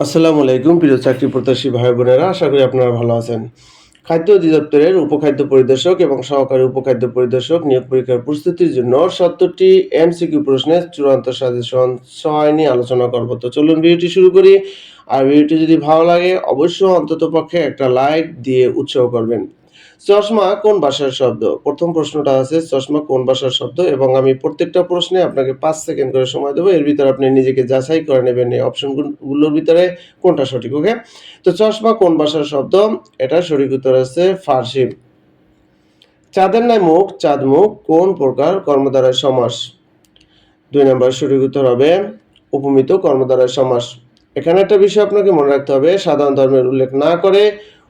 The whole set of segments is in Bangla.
আসসালামু আলাইকুম, প্রিয় চাকরি প্রত্যাশী ভাই বোনেরা, আশা করি আপনারা ভালো আছেন। খাদ্য অধিদপ্তরের উপখাদ্য পরিদর্শক এবং সহকারী উপখাদ্য পরিদর্শক নিয়োগ পরীক্ষার প্রস্তুতির জন্য সত্তরটি এমসিকিউ প্রশ্নের চূড়ান্ত সাজেশন ছয় নিয়ে আলোচনা করব। তো চলুন ভিডিওটি শুরু করি। আর ভিডিওটি যদি ভালো লাগে, অবশ্যই অন্তত পক্ষে একটা লাইক দিয়ে উৎসাহ করবেন। চশমা কোন ভাষার শব্দ? প্রথম প্রশ্নটা আছে, চশমা কোন ভাষার শব্দ? এবং আমি প্রত্যেকটা প্রশ্নে আপনাকে পাঁচ সেকেন্ড করে সময় দেবো, এর ভিতরে আপনি নিজেকে যাচাই করে নেবেন এই অপশনগুলোর ভিতরে কোনটা সঠিক ওকে তো চশমা কোন ভাষার শব্দ? এটা সঠিক উত্তর আছে ফার্সি। চাঁদের নাই মুখ, চাঁদ মুখ, কোন প্রকার কর্মদ্বারায় সমাস? দুই নম্বর সঠিক উত্তর হবে উপমিত কর্মদ্বারায় সমাস। এখানে একটা বিষয় আপনাকে মনে রাখতে হবে, সাধারণ ধর্মের উল্লেখ না করে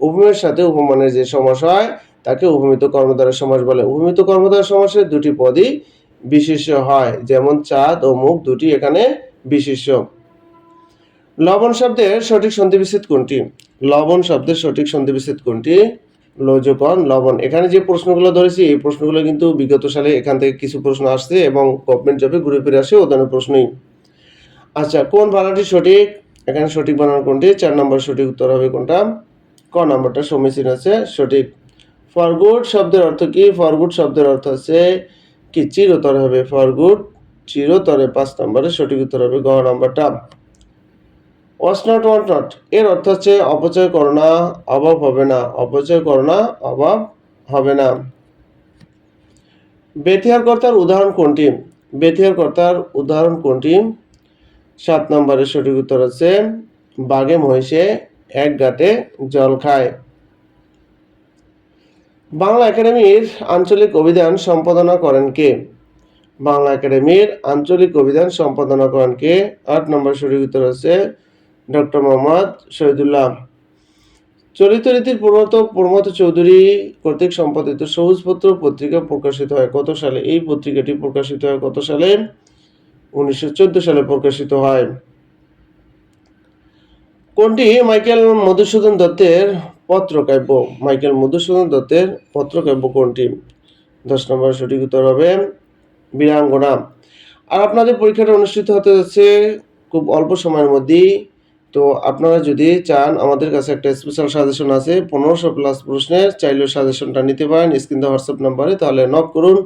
উপমের সাথে উপমানের যে সমাস হয়, তাকে উপমিত কর্মদ্বারা সমাস বলে। উপমিত কর্মদ্বারা সমাসের দুটি পদই বিশেষ্য হয়, যেমন চাঁদ ও মুখ দুটি এখানে বিশেষ্য লবণ শব্দের সঠিক সন্ধিবিচ্ছেদ কোনটি? লবণ শব্দের সঠিক সন্ধিবিচ্ছেদ কোনটি? লোজকন লবণ। এখানে যে প্রশ্নগুলো ধরেছি, এই প্রশ্নগুলো কিন্তু বিগত সালে এখান থেকে কিছু প্রশ্ন আসছে এবং গভর্নমেন্ট জবে ঘুরে ফিরে আসে ওদের প্রশ্নই। আচ্ছা কোন বানানটি সঠিক? এখানে সঠিক বানান কোনটি? চার নম্বর সঠিক উত্তর হবে কোনটা? ক নম্বরটা সমীচীন আছে, সঠিক। ফরগুড শব্দের অর্থ কি? ফরগুড শব্দের অর্থ আছে কি? চিরতর হবে। ফরগুড চিরতরে পাঁচ নম্বরে সঠিক উত্তর হবে গ নম্বরটা। ওয়াস নট ওয়ান্ট নট এর অর্থ হচ্ছে অপচয় করো না, অভাব হবে না। অপচয় করো না, অভাব হবে না। বেথিয়ার কর্তার উদাহরণ কোনটি? বেথিয়ার কর্তার উদাহরণ কোনটি? সাত নম্বরের সঠিক উত্তর আছে বাগে মহিষে এক গাঁটে জল খায়। বাংলা একাডেমির আঞ্চলিক অভিধান সম্পাদনা করেন কে? বাংলা একাডেমির আঞ্চলিক অভিধান সম্পাদনা করেন কে? আট নম্বর সঠিক উত্তর আছে ডক্টর মোহাম্মদ শহীদুল্লাহ। চলিত রীতির প্রমত প্রমত চৌধুরী কর্তৃক সম্পাদিত সবুজপত্র পত্রিকা প্রকাশিত হয় কত সালে? এই পত্রিকাটি প্রকাশিত হয় কত সালে? উনিশশো চোদ্দ সালে প্রকাশিত হয়। কোনটি? মাইকেল মধুসূদন দত্তের পত্রকাব্য। মাইকেল মধুসূদন দত্তের পত্রকাব্য কোনটি? দশ নম্বর সঠিক উত্তর হবে বীরাঙ্গনা। আর আপনাদের পরীক্ষাটা অনুষ্ঠিত হতে যাচ্ছে খুব অল্প সময়ের মধ্যেই। তো আপনারা যদি চান, আমাদের কাছে একটা স্পেশাল সাজেশন আছে, পনেরোশো প্লাস প্রশ্নের, চাইলেও সাজেশনটা নিতে পারেন স্ক্রিন হোয়াটসঅ্যাপ নাম্বারে তাহলে নক করুন।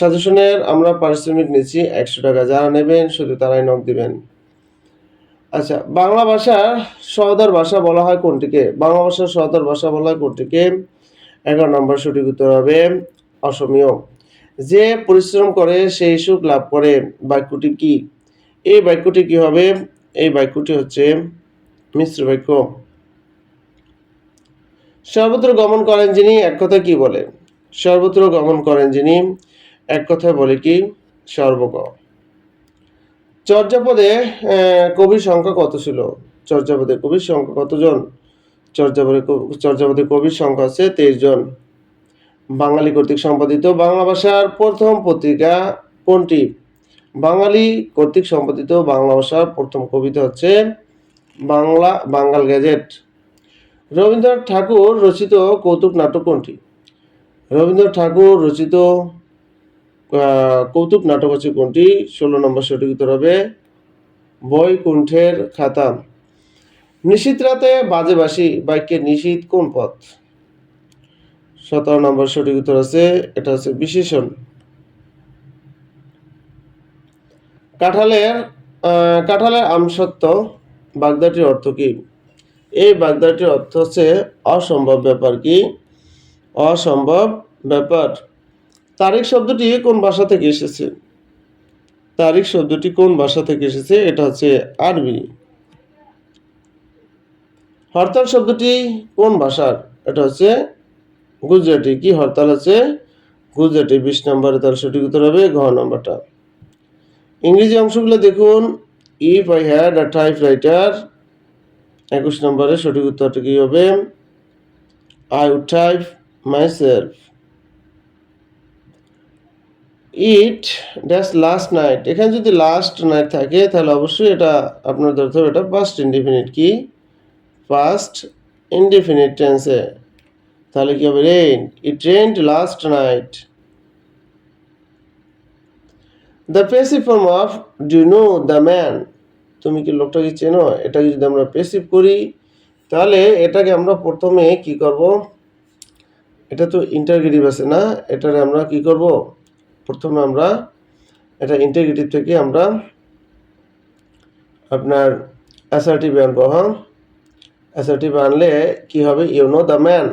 সাজেশনের আমরা পারিশ্রমিক নিচ্ছি, একশো টাকা যারা নেবেন, শুধু তারাই নক দিবেন। আচ্ছা বাংলা ভাষার সহদার ভাষা বলা হয় কোনটিকে? বাংলা ভাষার সহদার ভাষা বলা হয় কোনটিকে? এগারো নম্বর সঠিক উত্তর হবে অসমীয়। যে পরিশ্রম করে, সেই সুখ লাভ করে। বাক্যটি কি? এই বাক্যটি কি হবে? এই বাক্যটি হচ্ছে মিশ্র বাক্য। সর্বত্র গমন করেন যিনি, এক কথা কি বলে? সর্বত্র গমন করেন যিনি, এক কথায় বলে কি? সর্বগ। চর্যাপদে কবির সংখ্যা কত ছিল? চর্যাপদে কবির সংখ্যা কতজন? চর্যাপদে চর্যাপদে কবির সংখ্যা আছে তেইশ জন। বাঙালি কর্তৃক সম্পাদিত বাংলা ভাষার প্রথম পত্রিকা কোনটি? বাঙালি কর্তৃক সম্পাদিত বাংলা ভাষার প্রথম কবিতা হচ্ছে বাংলা, বাঙ্গাল গ্যাজেট। রবীন্দ্রনাথ ঠাকুর রচিত কৌতুক নাটক কোনটি? রবীন্দ্রনাথ ঠাকুর রচিত কৌতুক নাটক আছে কোনটি? ষোলো নম্বর সঠিক উত্তর হবে বৈকুণ্ঠের খাতা নিশীত রাতে বাজে বাসি বাক্যের নিশীত কোন পথ? সতেরো নম্বর সঠিক উত্তর আছে, এটা হচ্ছে বিশেষণ। কাঁঠালের কাঁঠালের আমসত্ব বাগদাটির অর্থ কি? এই বাগদাটির অর্থ হচ্ছে অসম্ভব ব্যাপার কি? অসম্ভব ব্যাপার। তারিখ শব্দটি কোন ভাষা থেকে এসেছে? তারিখ শব্দটি কোন ভাষা থেকে এসেছে? এটা হচ্ছে আরবি। হরতাল শব্দটি কোন ভাষার? এটা হচ্ছে গুজরাটি। কি হরতাল আছে? গুজরাটি। বিশ নম্বরে তার সঠিক উত্তর হবে ঘ নম্বরটা। ইংরেজি অংশগুলো দেখুন। If I had a typewriter একুশ নম্বরে সঠিক উত্তরটা কি হবে? I would type myself it dash last night এখানে যদি লাস্ট নাইট থাকে, তাহলে অবশ্যই এটা আপনার ধরতে হবে, এটা পাস্ট ইনডিফিনিট কি? পাস্ট ইনডিফিনিট টেন্সে তাহলে কি হবে? Rain it rent last night the passive form of do know the man তুমি কি লোকটাকে চেনো? এটাকে যদি আমরা পেসিভ করি, তাহলে এটাকে আমরা প্রথমে কি করব? এটা তো ইন্টারগেটিভ আছে না? এটারে আমরা কি করব? প্রথমে আমরা এটা ইন্টারগেটিভ থেকে আমরা আপনার অ্যাসার্টিভ আনব হ্যাঁ অ্যাসার্টিভ আনলে কি হবে? ইউ নো দ্য ম্যান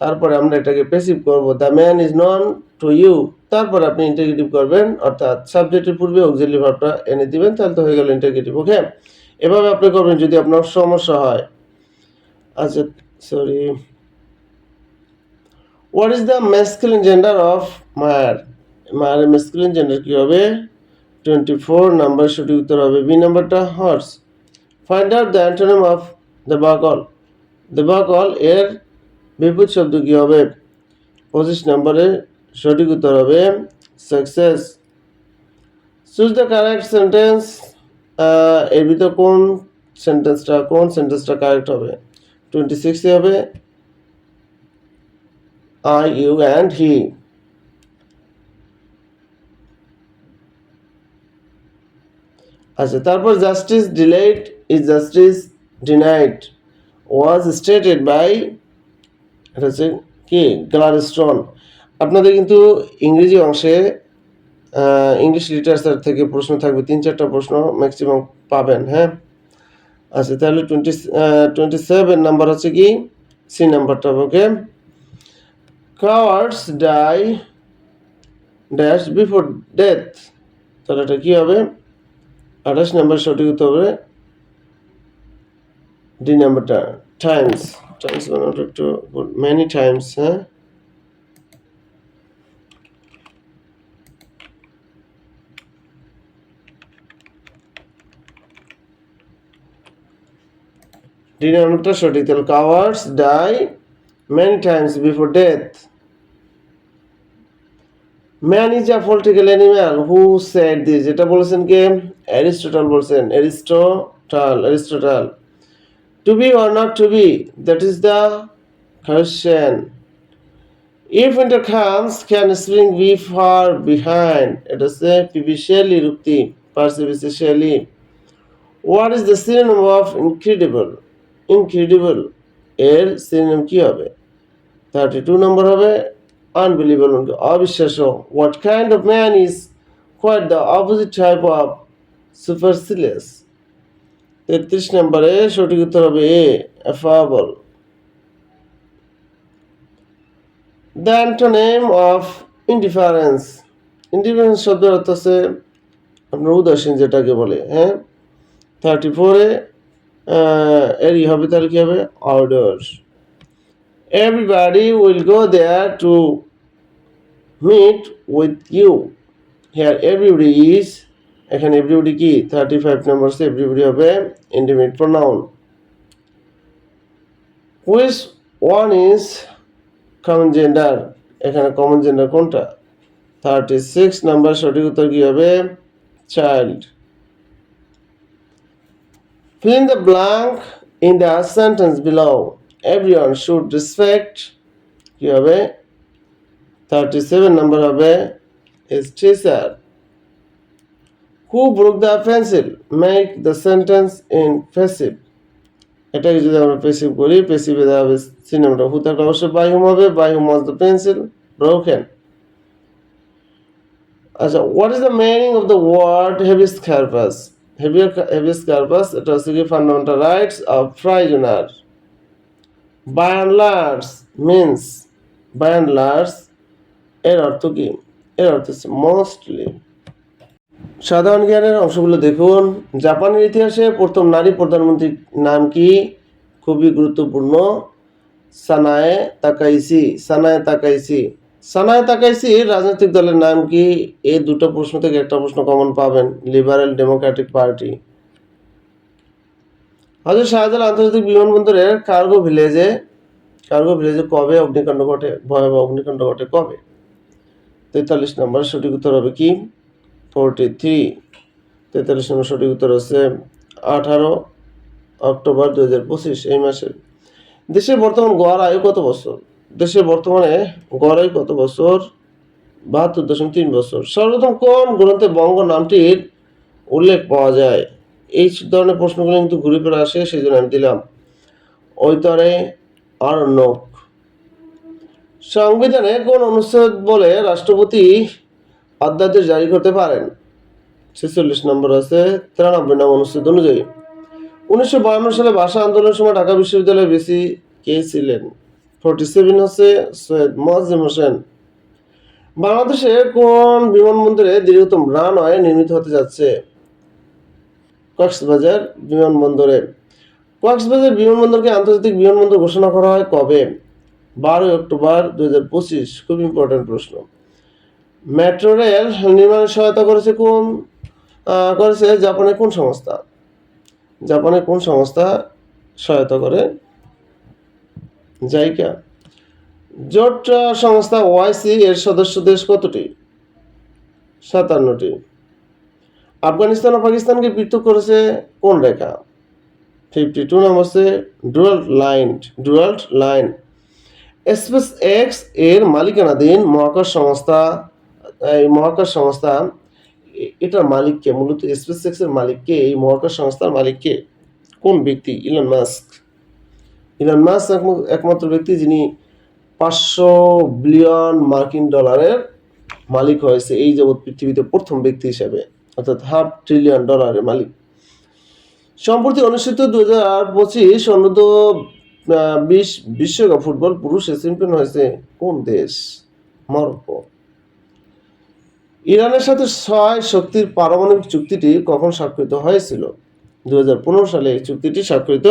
তারপরে আমরা এটাকে পেসিভ করব। The man is known to you তারপরে আপনি ইন্টারগেটিভ করবেন, অর্থাৎ সাবজেক্টের পূর্বে অক্সিলারি ভার্বটা এনে দিবেন, তাহলে তো হয়ে গেল ইন্টারগেটিভ ওকে এভাবে আপনি করবেন, যদি আপনার সমস্যা হয়। আচ্ছা sorry what is the masculine gender of mare মায়ের ম্যাসকুলিন জেন্ডার কী হবে? টোয়েন্টি ফোর নাম্বার সঠিক উত্তর হবে বি নাম্বারটা horse find out the antonym of the buckle the buckle এর বিপরীত শব্দ কী হবে? পঁচিশ নম্বরে সঠিক উত্তর হবে success choose the correct sentence এর ভিতর কোন সেন্টেন্সটা কোন সেন্টেন্সটা কারেক্ট হবে? টোয়েন্টি সিক্সে হবে আই ইউ অ্যান্ড হি আচ্ছা তারপর justice delayed is justice denied was stated by এটা হচ্ছে কি? গ্লাডস্টোন আপনাদের কিন্তু ইংরেজি অংশে ইংলিশ লিটারেচার থেকে প্রশ্ন থাকবে, তিন চারটা প্রশ্ন ম্যাক্সিমাম পাবেন হ্যাঁ? আচ্ছা তাহলে টোয়েন্টি টোয়েন্টি সেভেন নাম্বার হচ্ছে কি? সি নাম্বারটা okay cowards die dash before death তাহলে এটা কী হবে? আঠাশ নাম্বার সঠিক উত্তর হবে ডি নাম্বারটা টাইমস টাইমস বানানোটা একটু মেনি টাইমস হ্যাঁ? ডি নাম্বারটা সঠিক, তাহলে cowards die many times before death man is a political animal who said this এটা বলেছেন কে? অ্যারিস্টোটল বলছেন। Aristotle Aristotle to be or not to be that is the question if winter comes can spring be far behind এটা হচ্ছে PB Shelley রুক্তি Percy Bysshe Shelley what is the synonym of incredible incredible এর সিনোনিম কি হবে? থার্টি টু নম্বর হবে। আনবিলিভেবল অবিশ্বাস্য। What kind of man is quite the opposite type of supercilious তেত্রিশ নম্বরে সঠিক উত্তর হবে a affable the antonym of indifference indifference শব্দের অর্থ হচ্ছে আপনার উদাসীন যেটাকে বলে হ্যাঁ? থার্টি ফোরে এরই হবে তাহলে কি হবে? Order everybody will go there to meet with you here everybody is এখানে everybody কি থার্টি ফাইভ নম্বরসে everybody হবে indefinite pronoun which one is common gender এখানে common gender কোনটা থার্টি সিক্স নাম্বার সঠিক উত্তর কি হবে child fill in the blank in the sentence Everyone should respect, কি হবে? থার্টি সেভেন নাম্বার হবে, is teacher. Who broke the pencil? Make the sentence in passive. এটাকে যদি আমরা পেসিভ করি পেসিভে দেওয়া হবে সিনেমাটা হু থাকলে অবশ্যই বাই হুম হবে? By whom was the pencil broken আচ্ছা what is the meaning of the word habeas corpus habeas corpus এটা হচ্ছে কি fundamental rights of prisoner by and large means by and large এর অর্থ কি? এর অর্থ হচ্ছে মোস্টলি সাধারণ জ্ঞানের অংশগুলো দেখুন। জাপানের ইতিহাসে প্রথম নারী প্রধানমন্ত্রীর নাম কি? খুবই গুরুত্বপূর্ণ। Sanae Takaichi. Sanae Takaichi. Sanae Takaichi রাজনৈতিক দলের নাম কি? এই দুটো প্রশ্ন থেকে একটা প্রশ্ন কমন পাবেন। লিবারেল ডেমোক্রেটিক পার্টি হাজর শাহজালাল আন্তর্জাতিক বিমানবন্দরের কার্গো ভিলেজে কার্গো ভিলেজে কবে অগ্নিকাণ্ড ঘটে? ভয়াবহ অগ্নিকাণ্ড ঘটে কবে? তেতাল্লিশ নম্বর সঠিক উত্তর হবে কি? ফোরটি থ্রি তেতাল্লিশ নম্বর সঠিক উত্তর হচ্ছে আঠারো অক্টোবর দু হাজার পঁচিশ, এই মাসে। দেশের বর্তমান গড় আয়ু কত বছর? দেশের বর্তমানে গড় আয়ু কত বছর? বাহাত্তর দশমিক তিন বছর। সর্বপ্রথম কোন গ্রন্থে বঙ্গ নামটির উল্লেখ পাওয়া যায়? এই ধরনের প্রশ্নগুলো কিন্তু ঘুরে ফিরে আসে সেই জন্য আমি দিলাম, ঐতরে আরণ্যক সংবিধানে কোন অনুচ্ছেদ বলে রাষ্ট্রপতি অধ্যাদেশ জারি করতে পারেন। ছেচল্লিশ নম্বর আছে, তিরানব্বই নম্বর অনুচ্ছেদ অনুযায়ী। উনিশশো বায়ান্ন সালে ভাষা আন্দোলনের সময় ঢাকা বিশ্ববিদ্যালয়ে বেশি কে ছিলেন? ফোরটি সেভেন হচ্ছে সৈয়দ মোয়াজ্জেম হোসেন। বাংলাদেশের কোন বিমানবন্দরে দীর্ঘতম রানওয়ে নির্মিত হতে যাচ্ছে? কক্সবাজার বিমানবন্দরে। কক্সবাজার বিমানবন্দরকে আন্তর্জাতিক বিমানবন্দর ঘোষণা করা হয় কবে? বারোই অক্টোবর দু হাজার পঁচিশ। খুব ইম্পর্টেন্ট প্রশ্ন। মেট্রো রেল নির্মাণে সহায়তা করেছে কোন করেছে জাপানে কোন সংস্থা? জাপানে কোন সংস্থা সহায়তা করে? জাইকা। জোট সংস্থা ওয়াইসি এর সদস্য দেশ কতটি? সাতান্নটি। আফগানিস্তান ও পাকিস্তানকে পৃথক করেছে কোন রেখা? ফিফটি টু নম্বর হচ্ছে ডুয়াল্ট লাইন ডুয়াল্ট লাইন স্পেস এক্সের মালিকানাধীন মহাকাশ সংস্থা, এই মহাকাশ সংস্থা, এটার মালিককে, মূলত স্পেস এক্সের মালিককে, এই মহাকাশ সংস্থার মালিককে কোন ব্যক্তি? ইলন মাস্ক ইলন মাস্ক একমাত্র ব্যক্তি যিনি পাঁচশো বিলিয়ন মার্কিন ডলারের মালিক হয়েছে এই যাবৎ পৃথিবীতে প্রথম ব্যক্তি হিসেবে। অর্থাৎ হাফ ট্রিলিয়ন ডলারের মালিক। সম্প্রতি অনুষ্ঠিত দু হাজার পঁচিশ আহ, বিশ বিশ্বকাপ ফুটবল পুরুষে চ্যাম্পিয়ন হয়েছে কোন দেশ? মরক্কো। ইরানের সাথে ছয় শক্তির পারমাণবিক চুক্তিটি কখন স্বাক্ষরিত হয়েছিল? দু হাজার পনেরো সালে এই চুক্তিটি স্বাক্ষরিত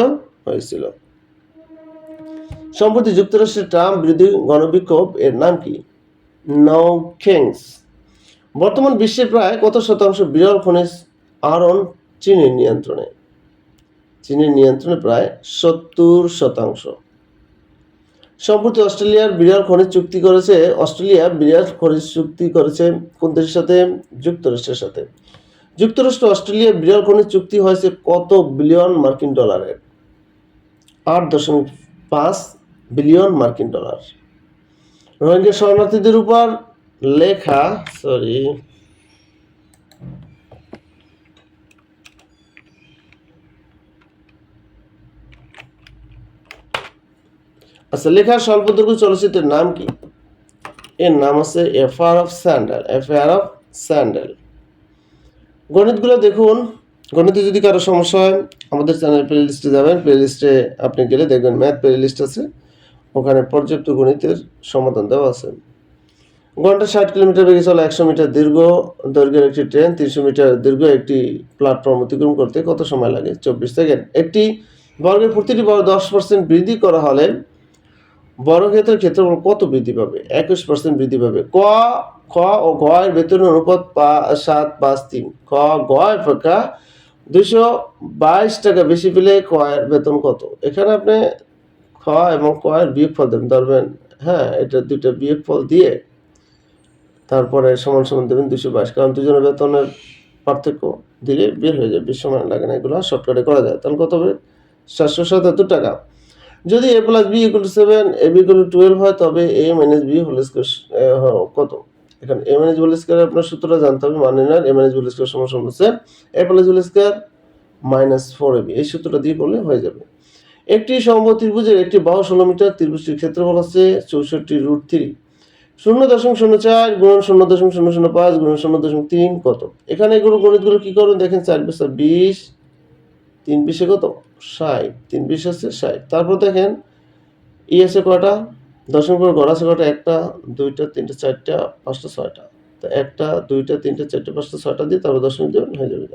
হয়েছিল। সম্প্রতি যুক্তরাষ্ট্রের ট্রাম্প বিরোধী গণবিক্ষোভ এর নাম কি? নো কিংস বর্তমান বিশ্বের প্রায় কত শতাংশ বিরল খনিজ আহরণ চীনের নিয়ন্ত্রণে? চীনের নিয়ন্ত্রণে প্রায় সত্তর শতাংশ। সম্প্রতি অস্ট্রেলিয়ার বিরল খনিজ চুক্তি করেছে, অস্ট্রেলিয়া বিরল খনিজ চুক্তি করেছে কোন দেশের সাথে? যুক্তরাষ্ট্রের সাথে। যুক্তরাষ্ট্র অস্ট্রেলিয়া বিরল খনিজ চুক্তি হয়েছে কত বিলিয়ন মার্কিন ডলারের? আট দশমিক পাঁচ বিলিয়ন মার্কিন ডলার। রোহিঙ্গা শরণার্থীদের উপর লেখা সরি আচ্ছা লেখা স্বল্পদৈর্ঘ্য চলচ্চিত্রের নাম কি? এর নাম আছে FR of sandal FR of sandal গণিতগুলো দেখুন। গণিতে যদি কারও সমস্যা হয়, আমাদের চ্যানেল প্লে লিস্টে যাবেন। প্লে লিস্টে আপনি গেলে দেখবেন ম্যাথ প্লে লিস্ট আছে। ওখানে পর্যাপ্ত গণিতের সমাধান দেওয়া আছে। ঘণ্টা ষাট কিলোমিটার বেগে চলা, একশো মিটার দীর্ঘ, দৈর্ঘ্যের একটি ট্রেন, তিনশো মিটার দীর্ঘ একটি প্ল্যাটফর্ম অতিক্রম করতে কত সময় লাগে? চব্বিশ সেকেন্ড। একটি বর্গের প্রতিটি বর্গ দশ পার্সেন্ট বৃদ্ধি করা হলে বর্গক্ষেত্রের ক্ষেত্রফল কত বৃদ্ধি পাবে? একুশ পার্সেন্ট বৃদ্ধি পাবে। ক, খ ও গ এর বেতনের অনুপাত সাত, পাঁচ, তিন। খ গ অপেক্ষা দুশো বাইশ টাকা বেশি পেলে ক এর বেতন কত? এখানে আপনি খ এবং ক এর বিয়োগফল দেবেন। ধরবেন হ্যাঁ এটা দুইটা বিয়োগফল দিয়ে তারপরে সমান সমান দেবেন দুশো বাইশ। কারণ দুজনের বেতনের পার্থক্য দিলে বের হয়ে যাবে, বেশি সময় লাগে না, এগুলো শর্টকাটে করা যায়। তাহলে কত হবে? সাতশো সাতাত্তর টাকা। যদি A plus B equal seven A B equal twelve হয়, তবে A minus B whole square কত? এখানে এ মাইনাস হোল স্কোয়ার আপনার সূত্রটা জানতে হবে মানে না এ মাইনাস হোল স্কোয়ার সমান সমান হচ্ছে A plus whole square minus four A B এই সূত্রটা দিয়ে করলে হয়ে যাবে। একটি সমবাহু ত্রিভুজের একটি বাহু ষোলো মিটার ত্রিভুজটির ক্ষেত্রফল হচ্ছে চৌষট্টি রুট থ্রি শূন্য দশমিক শূন্য চার গুণ শূন্য দশমিক শূন্য শূন্য পাঁচ গুণ শূন্য দশমিক তিন কত? এখানে এগুলো গণিতগুলো কী করুন? দেখেন চার বিশে বিশ, তিন বিশে কত? ষাট। তিন বিশ আছে ষাট। তারপর দেখেন, ই আছে কটা দশমিক পর গড় আছে কটা একটা, দুইটা, তিনটা, চারটা, পাঁচটা, ছয়টা। তো একটা, দুইটা, তিনটা, চারটা, পাঁচটা, ছয়টা দিয়ে তারপর দশমিক দেবেন, হয়ে যাবে।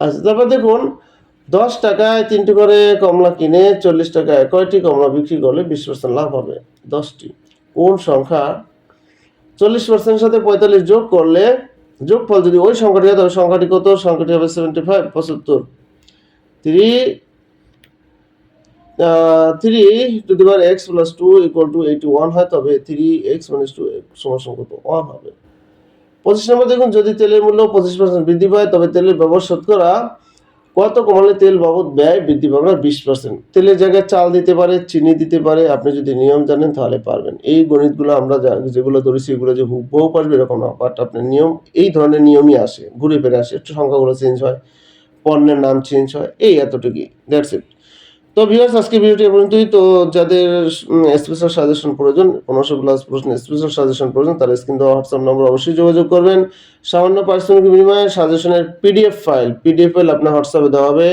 আচ্ছা তারপর দেখুন, দশ টাকায় তিনটে করে কমলা কিনে চল্লিশ টাকায় কয়টি কমলা বিক্রি করলে বিশ পার্সেন্ট লাভ হবে? দশটি। কোন সংখ্যা চল্লিশ পার্সেন্টের সাথে পঁয়তাল্লিশ যোগ করলে যোগফল যদি ওই সংখ্যাটি হয় তবে সংখ্যাটি কত? সংখ্যাটি হবে সেভেন্টি ফাইভ পঁচাত্তর। Three three to the power X plus two equal to eighty one হয়, তবে থ্রি এক্স মাইনাস টু সমান কত ওয়ান হবে। পঁচিশ নম্বর দেখুন, যদি তেলের মূল্য পঁচিশ পার্সেন্ট বৃদ্ধি পায়, তবে তেলের ব্যবহার শতকরা কত কমালে তেল বাবদ ব্যয় বৃদ্ধি পাবে? না বিশ পার্সেন্ট তেলের জায়গায় চাল দিতে পারে, চিনি দিতে পারে, আপনি যদি নিয়ম জানেন তাহলে পারবেন। এই গণিতগুলো আমরা যেগুলো ধরি সেগুলো যে হুবহু পারবে এরকম না বাট আপনার নিয়ম, এই ধরনের নিয়মই আসে, ঘুরে ফিরে আসে, একটু সংখ্যাগুলো চেঞ্জ হয়, পণ্যের নাম চেঞ্জ হয়, এই এতটুকুই দ্যাটস ইট তো ভিউয়ার্স আজকে ভিডিওটি পর্যন্তই। তো যাদের স্পেশাল সাজেশন প্রয়োজন, পনেরোশো প্লাস প্রশ্ন স্পেশাল সাজেশন প্রয়োজন, তারা স্ক্রিন দেওয়া হোয়াটসঅ্যাপ নম্বর অবশ্যই যোগাযোগ করবেন। সামান্য পারিশ্রমিক বিনিময়ে সাজেশনের পিডিএফ ফাইল পিডিএফ ফাইল আপনার হোয়াটসঅ্যাপে দেওয়া হবে।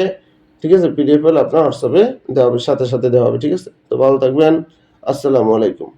ঠিক আছে? পিডিএফ ফাইল আপনার হোয়াটসঅ্যাপে দেওয়া হবে, সাথে সাথে দেওয়া হবে, ঠিক আছে? তো ভালো থাকবেন। আসসালামু আলাইকুম।